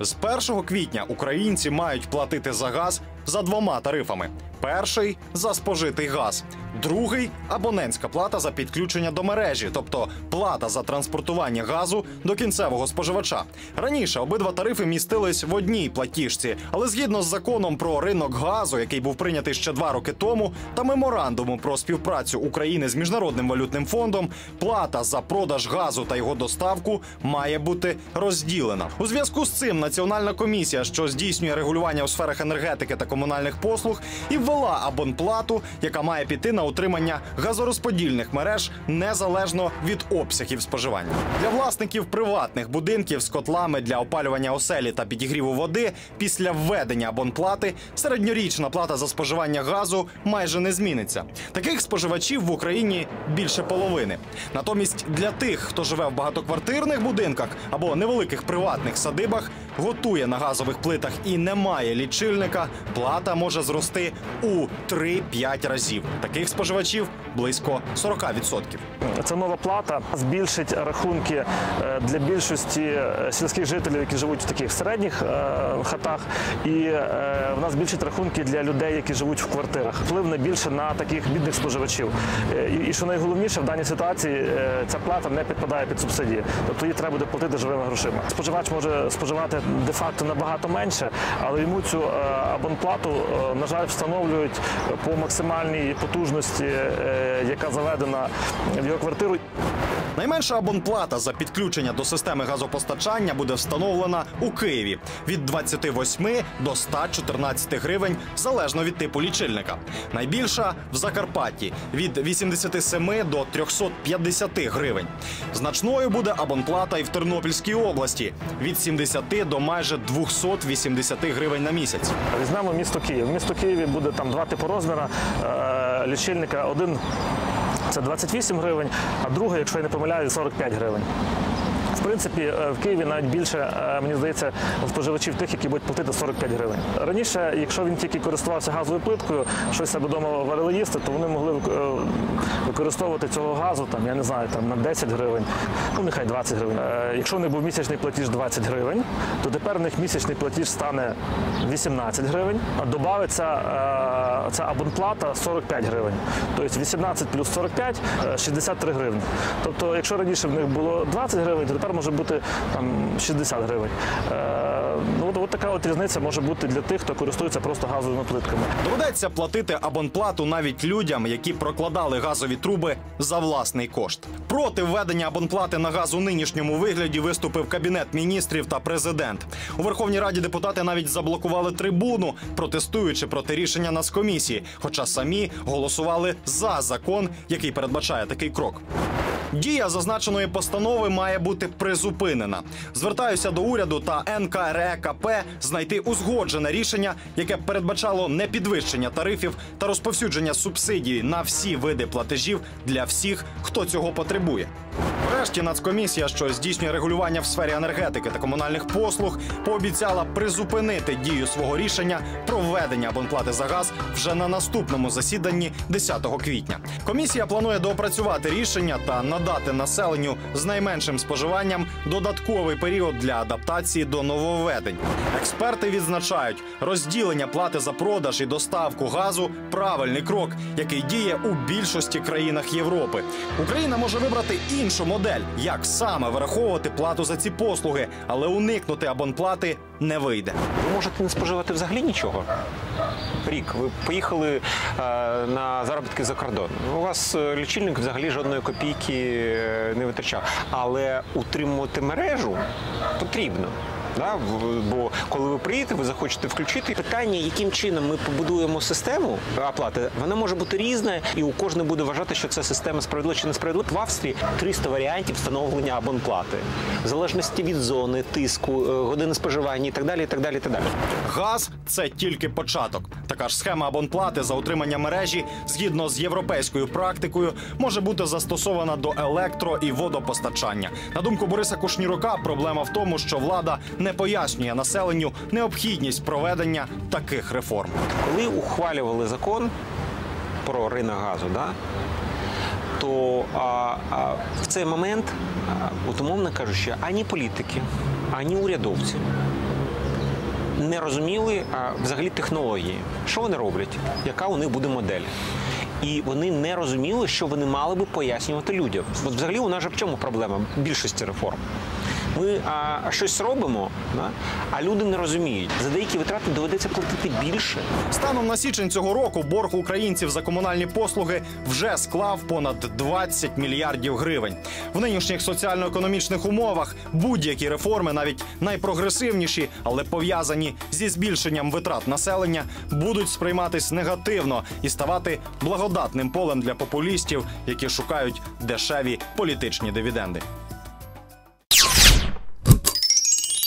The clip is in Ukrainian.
З 1 квітня українці мають платити за газ за двома тарифами: перший за спожитий газ, другий абонентська плата за підключення до мережі, тобто плата за транспортування газу до кінцевого споживача. Раніше обидва тарифи містились в одній платіжці, але згідно з законом про ринок газу, який був прийнятий ще два роки тому, та меморандуму про співпрацю України з міжнародним валютним фондом, плата за продаж газу та його доставку має бути розділена. У зв'язку з цим Національна комісія, що здійснює регулювання у сферах енергетики та комунальних послуг, і ввела абонплату, яка має піти на утримання газорозподільних мереж незалежно від обсягів споживання. Для власників приватних будинків з котлами для опалювання оселі та підігріву води після введення абонплати середньорічна плата за споживання газу майже не зміниться. Таких споживачів в Україні більше половини. Натомість для тих, хто живе в багатоквартирних будинках або невеликих приватних садибах, готує на газових плитах і не має лічильника, плата може зрости у 3-5 разів. Таких споживачів близько 40%. Ця нова плата збільшить рахунки е, для більшості е, сільських жителів, які живуть в таких середніх е, хатах, і е, вона збільшить рахунки для людей, які живуть в квартирах. Вплине більше на таких бідних споживачів. І що найголовніше в даній ситуації, ця плата не підпадає під субсидії, тобто її треба буде платити живими грошима. Споживач може споживати де-факто набагато менше, але йому цю е, абонплату, е, на жаль, встановлюють по максимальній потужності, е, яка заведена в його квартиру. Найменша абонплата за підключення до системи газопостачання буде встановлена у Києві від 28 до 114 гривень залежно від типу лічильника. Найбільша в Закарпатті від 87 до 350 гривень. Значною буде абонплата і в Тернопільській області від 70 до майже 280 гривень на місяць. Візьмемо місто Київ. В місто Києві буде там два типи розміра е, лічильника. Один це 28 гривень, а друге, якщо я не помиляюсь, 45 гривень. В принципі, е, в Києві навіть більше, е, мені здається, споживачів тих, які будуть платити 45 гривень. Раніше, якщо він тільки користувався газовою плиткою, щось себе вдома варили їсти, то вони могли е, використовувати цього газу, там, я не знаю, там, на 10 гривень, ну нехай 20 гривень. Якщо в них був місячний платіж 20 гривень, то тепер у них місячний платіж стане 18 гривень, а додається ця абонплата 45 гривень. Тобто 18 плюс 45 е, 63 гривні. Тобто, якщо раніше в них було 20 гривень, то тепер може бути там 60 гривень. Е, Ну, от, от така от різниця може бути для тих, хто користується просто газовими плитками. Доведеться платити абонплату навіть людям, які прокладали газові труби за власний кошт. Проти введення абонплати на газ у нинішньому вигляді виступив кабінет міністрів та президент. У Верховній Раді депутати навіть заблокували трибуну, протестуючи проти рішення Нацкомісії, хоча самі голосували за закон, який передбачає такий крок. Дія зазначеної постанови має бути призупинена. Звертаюся до уряду та НКРЕКП знайти узгоджене рішення, яке б передбачало не підвищення тарифів та розповсюдження субсидій на всі види платежів для всіх, хто цього потребує. Врешті Нацкомісія, що здійснює регулювання в сфері енергетики та комунальних послуг, пообіцяла призупинити дію свого рішення про введення абонплати за газ вже на наступному засіданні 10 квітня. Комісія планує доопрацювати рішення та надати населенню з найменшим споживанням додатковий період для адаптації до нововведень. Експерти відзначають, розділення плати за продаж і доставку газу правильний крок, який діє у більшості країнах Європи. Україна може вибрати іншу модель, як саме враховувати плату за ці послуги, але уникнути абонплати не вийде. Ви можете не споживати взагалі нічого. Рік, ви поїхали е, на заробітки за кордон. У вас е, лічильник взагалі жодної копійки е, не витрачав. Але утримувати мережу потрібно. Да? Бо коли ви приїдете, ви захочете включити питання, яким чином ми побудуємо систему оплати, вона може бути різна, і у кожного буде вважати, що це система справедлива чи несправедлива. В Австрії 300 варіантів встановлення абонплати, в залежності від зони, тиску, е, години споживання і так далі. І так далі, і так далі. Газ це тільки початок. Така ж схема абонплати за утримання мережі, згідно з європейською практикою, може бути застосована до електро і водопостачання. На думку Бориса Кушнірука, проблема в тому, що влада не пояснює населенню необхідність проведення таких реформ. Коли ухвалювали закон про ринок газу, да, то а, а, в цей момент, от умовно кажучи, ані політики, ані урядовці не розуміли а, взагалі технології, що вони роблять, яка у них буде модель. І вони не розуміли, що вони мали би пояснювати людям. От взагалі у нас же в чому проблема більшості реформ? Ми а, щось робимо, да? а люди не розуміють. За деякі витрати доведеться платити більше. Станом на січень цього року борг українців за комунальні послуги вже склав понад 20 мільярдів гривень. В нинішніх соціально-економічних умовах будь-які реформи, навіть найпрогресивніші, але пов'язані зі збільшенням витрат населення, будуть сприйматись негативно і ставати благодатним полем для популістів, які шукають дешеві політичні дивіденди.